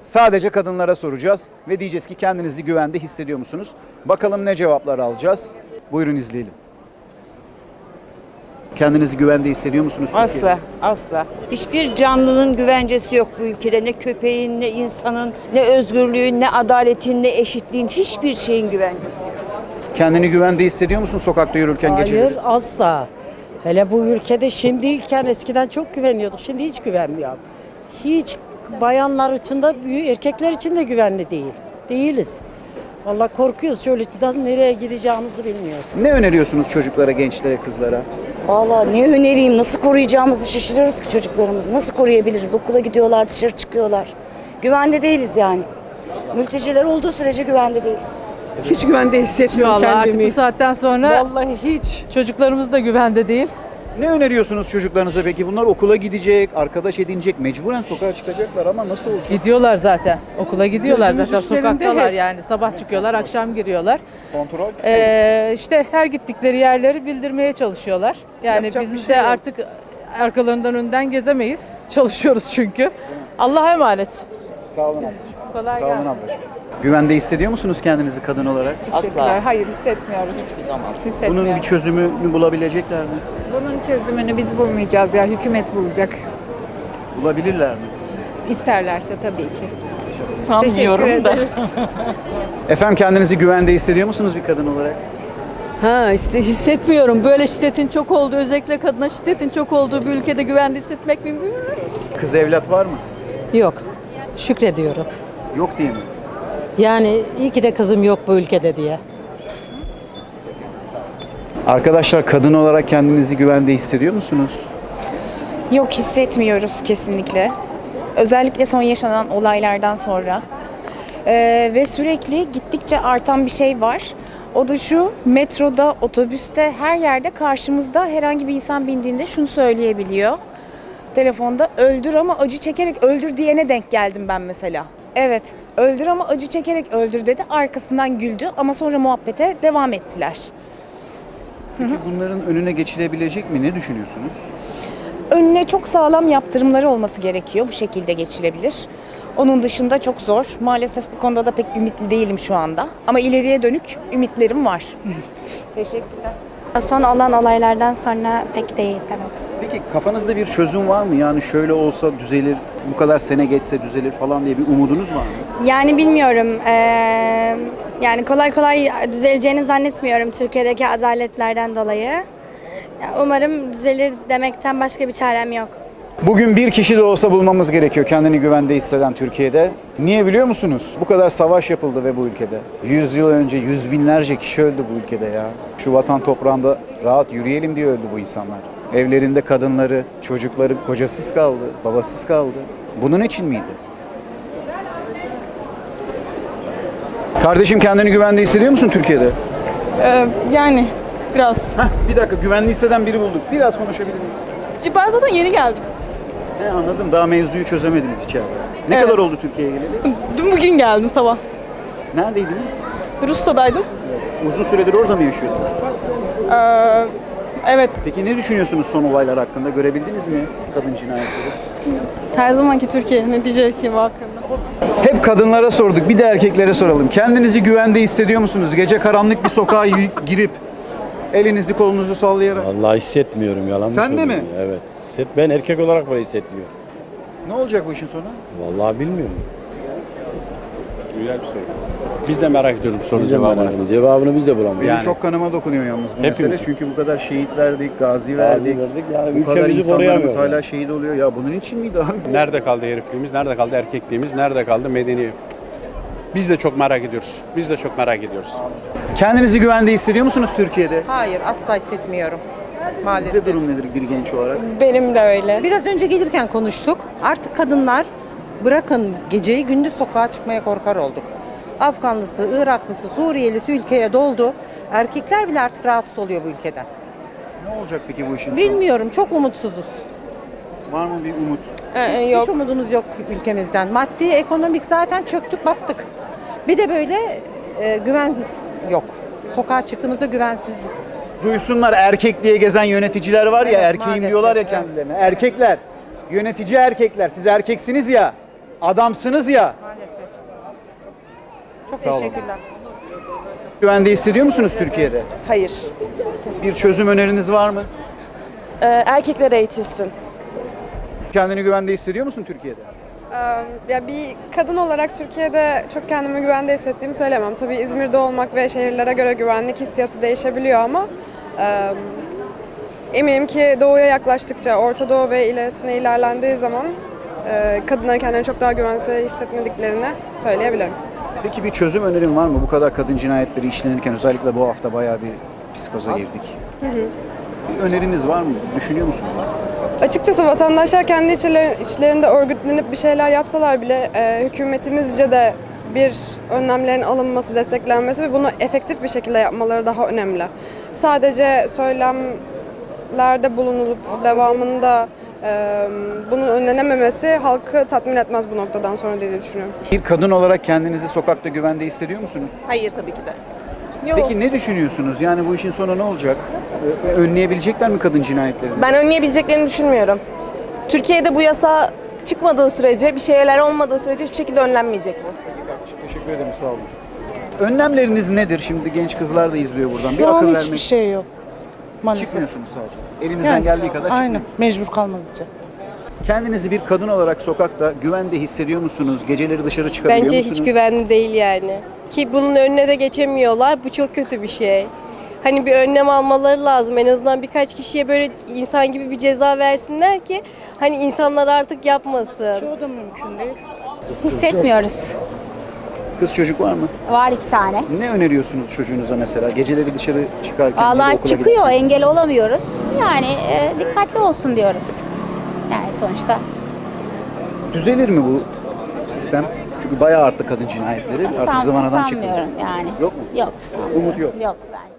Sadece kadınlara soracağız ve diyeceğiz ki kendinizi güvende hissediyor musunuz? Bakalım ne cevaplar alacağız. Buyurun izleyelim. Kendinizi güvende hissediyor musunuz Türkiye'de? Asla, asla. Hiçbir canlının güvencesi yok bu ülkede. Ne köpeğin, ne insanın, ne özgürlüğün, ne adaletin, ne eşitliğin, hiçbir şeyin güvencesi yok. Kendini güvende hissediyor musun sokakta yürürken Hayır geceleri? asla. Hele bu ülkede şimdiyken eskiden çok güveniyorduk. Şimdi hiç güvenmiyorum. Hiç bayanlar için de erkekler için de güvenli değil. Değiliz. Vallahi korkuyoruz. Şöyle nereye gideceğimizi bilmiyoruz. Ne öneriyorsunuz çocuklara, gençlere, kızlara? Vallahi ne önereyim, nasıl koruyacağımızı şaşırıyoruz ki çocuklarımızı. Nasıl koruyabiliriz? Okula gidiyorlar, dışarı çıkıyorlar. Güvende değiliz yani. Mülteciler olduğu sürece güvende değiliz. Hiç güvende hissetmiyorum Vallahi artık kendimi. bu saatten sonra Vallahi hiç. çocuklarımız da güvende değil. Ne öneriyorsunuz çocuklarınıza peki? Bunlar okula gidecek, arkadaş edinecek, mecburen sokağa çıkacaklar ama nasıl olacak? Gidiyorlar zaten. Okula gidiyorlar Gözümüz zaten üstlerinde sokaktalar hep. yani. Sabah çıkıyorlar, akşam giriyorlar. Kontrol. Ee, işte her gittikleri yerleri bildirmeye çalışıyorlar. Yani Yapacak bir biz şey de yok. artık arkalarından önden gezemeyiz. Çalışıyoruz çünkü. Allah'a emanet. Sağ olun ablacığım. Kolay Sağ olun gelsin. ablacığım. Güvende hissediyor musunuz kendinizi kadın olarak? Teşekkürler. Hayır hissetmiyoruz. Hiçbir zaman. Hissetmiyoruz. Bunun bir çözümünü bulabilecekler mi? Bunun çözümünü biz bulmayacağız ya. Hükümet bulacak. Bulabilirler mi? İsterlerse tabii ki. Sanmıyorum da. Efendim kendinizi güvende hissediyor musunuz bir kadın olarak? Ha işte hissetmiyorum. Böyle şiddetin çok olduğu, özellikle kadına şiddetin çok olduğu bir ülkede güvende hissetmek mümkün mü? Kız evlat var mı? Yok. Şükrediyorum. Yok değil mi? Yani iyi ki de kızım yok bu ülkede diye. Arkadaşlar kadın olarak kendinizi güvende hissediyor musunuz? Yok hissetmiyoruz kesinlikle. Özellikle son yaşanan olaylardan sonra. Ee, ve sürekli gittikçe artan bir şey var. O da şu metroda, otobüste, her yerde karşımızda herhangi bir insan bindiğinde şunu söyleyebiliyor. Telefonda öldür ama acı çekerek öldür diyene denk geldim ben mesela. Evet öldür ama acı çekerek öldür dedi. Arkasından güldü ama sonra muhabbete devam ettiler. Peki bunların önüne geçilebilecek mi? Ne düşünüyorsunuz? önüne çok sağlam yaptırımları olması gerekiyor. Bu şekilde geçilebilir. Onun dışında çok zor. Maalesef bu konuda da pek ümitli değilim şu anda. Ama ileriye dönük ümitlerim var. Teşekkürler. Son olan olaylardan sonra pek değil, evet. Peki kafanızda bir çözüm var mı? Yani şöyle olsa düzelir, bu kadar sene geçse düzelir falan diye bir umudunuz var mı? Yani bilmiyorum, eee, yani kolay kolay düzeleceğini zannetmiyorum Türkiye'deki adaletlerden dolayı. Umarım düzelir demekten başka bir çarem yok. Bugün bir kişi de olsa bulmamız gerekiyor kendini güvende hisseden Türkiye'de. Niye biliyor musunuz? Bu kadar savaş yapıldı ve bu ülkede. Yüz yıl önce yüz binlerce kişi öldü bu ülkede ya. Şu vatan toprağında rahat yürüyelim diye öldü bu insanlar. Evlerinde kadınları, çocukları kocasız kaldı, babasız kaldı. Bunun için miydi? Kardeşim kendini güvende hissediyor musun Türkiye'de? yani biraz. Heh, bir dakika güvenli hisseden biri bulduk. Biraz konuşabilir miyiz? Ben zaten yeni geldim. He, anladım. Daha mevzuyu çözemediniz içeride. Ne Evet. kadar oldu Türkiye'ye geleli? Dün bugün geldim sabah. Neredeydiniz? Rusya'daydım. Uzun süredir orada mı yaşıyordunuz? Ee, evet. Peki ne düşünüyorsunuz son olaylar hakkında? Görebildiniz mi kadın cinayetleri? Her zamanki Türkiye ne diyecek ki bu hakkında? Hep kadınlara sorduk. Bir de erkeklere soralım. Kendinizi güvende hissediyor musunuz? Gece karanlık bir sokağa y- girip elinizi kolunuzu sallayarak. Vallahi hissetmiyorum yalan mı Sen de söyleyeyim? mi? Evet. Hisset, ben erkek olarak bile hissetmiyorum. Ne olacak bu işin sonu? Vallahi bilmiyorum. Güzel bir soru. Biz de merak ediyoruz sorunun cevabını. Cevabını biz de. Benim Yani- çok kanıma dokunuyor yalnız bu Hepimizin. mesele. Çünkü bu kadar şehit verdik, gazi verdik. verdik, yani bu kadar ülkemizi insanlarımız hala yani. şehit oluyor. Ya bunun için miydi abi? Nerede kaldı herifliğimiz, nerede kaldı erkekliğimiz, nerede kaldı medeni? Biz de çok merak ediyoruz. Biz de çok merak ediyoruz. Kendinizi güvende hissediyor musunuz Türkiye'de? Hayır asla hissetmiyorum. Maalesef. Sizde durum nedir bir genç olarak? Benim de öyle. Biraz önce gelirken konuştuk. Artık kadınlar bırakın geceyi gündüz sokağa çıkmaya korkar olduk. Afganlısı, Iraklısı, Suriyelisi ülkeye doldu. Erkekler bile artık rahatsız oluyor bu ülkeden. Ne olacak peki bu işin? Bilmiyorum çok umutsuzuz. Var mı bir umut? Ee, Hiç umudumuz yok ülkemizden. Maddi, ekonomik zaten çöktük battık. Bir de böyle e, güven yok. Sokağa çıktığımızda güvensiz. Duysunlar erkek diye gezen yöneticiler var ya Evet, erkeğim maalesef, diyorlar ya evet. kendilerine. Erkekler, yönetici erkekler. Siz erkeksiniz ya, adamsınız ya. Çok Sağ olun. teşekkürler. Güvende hissediyor musunuz Türkiye'de? Hayır. Bir çözüm öneriniz var mı? Ee, erkekler eğitilsin. Kendini güvende hissediyor musun Türkiye'de? Ya bir kadın olarak Türkiye'de çok kendimi güvende hissettiğimi söylemem. Tabii İzmir'de olmak ve şehirlere göre güvenlik hissiyatı değişebiliyor ama eminim ki doğuya yaklaştıkça, Orta Doğu ve ilerisine ilerlendiği zaman e, kadınların kendilerini çok daha güvende hissetmediklerini söyleyebilirim. Peki bir çözüm önerin var mı? Bu kadar kadın cinayetleri işlenirken özellikle bu hafta bayağı bir psikoza girdik. Bir öneriniz var mı? Düşünüyor musunuz? Açıkçası vatandaşlar kendi içleri- içlerinde örgütlenip bir şeyler yapsalar bile e, hükümetimizce de bir önlemlerin alınması, desteklenmesi ve bunu efektif bir şekilde yapmaları daha önemli. Sadece söylemlerde bulunulup devamında e, bunun önlenememesi halkı tatmin etmez bu noktadan sonra diye düşünüyorum. Bir kadın olarak kendinizi sokakta güvende hissediyor musunuz? Hayır tabii ki de. Peki ne düşünüyorsunuz? Yani bu işin sonu ne olacak? Ee, Önleyebilecekler mi kadın cinayetlerini? Ben önleyebileceklerini düşünmüyorum. Türkiye'de bu yasa çıkmadığı sürece, bir şeyler olmadığı sürece hiçbir şekilde önlenmeyecek bu. Peki kardeşim, Teşekkür ederim sağ olun. Önlemleriniz nedir? Şimdi genç kızlar da izliyor buradan. bir Şu an hiçbir vermek şey yok. Maalesef. çıkmıyorsunuz sadece. Elinizden Yani, geldiği kadar Aynen. çıkmıyor. Mecbur kalmadıkça. Kendinizi bir kadın olarak sokakta güvende hissediyor musunuz? Geceleri dışarı çıkabiliyor Bence musunuz? hiç güvenli değil yani. Ki bunun önüne de geçemiyorlar. Bu çok kötü bir şey. Hani bir önlem almaları lazım. En azından birkaç kişiye böyle insan gibi bir ceza versinler ki hani insanlar artık yapmasın. O da mümkün değil. Hissetmiyoruz. Kız çocuk var mı? Var iki tane. Ne öneriyorsunuz çocuğunuza mesela? Geceleri dışarı çıkarken ya da Vallahi okula çıkıyor, giderken? engel olamıyoruz. Yani e, dikkatli olsun diyoruz. Yani sonuçta Düzelir mi bu sistem? Çünkü bayağı arttı kadın cinayetleri. Artık san- zıvanadan çıkıyor. sanmıyorum yani. Yok mu? Yok sanmıyorum. Umut yok. Yok bence.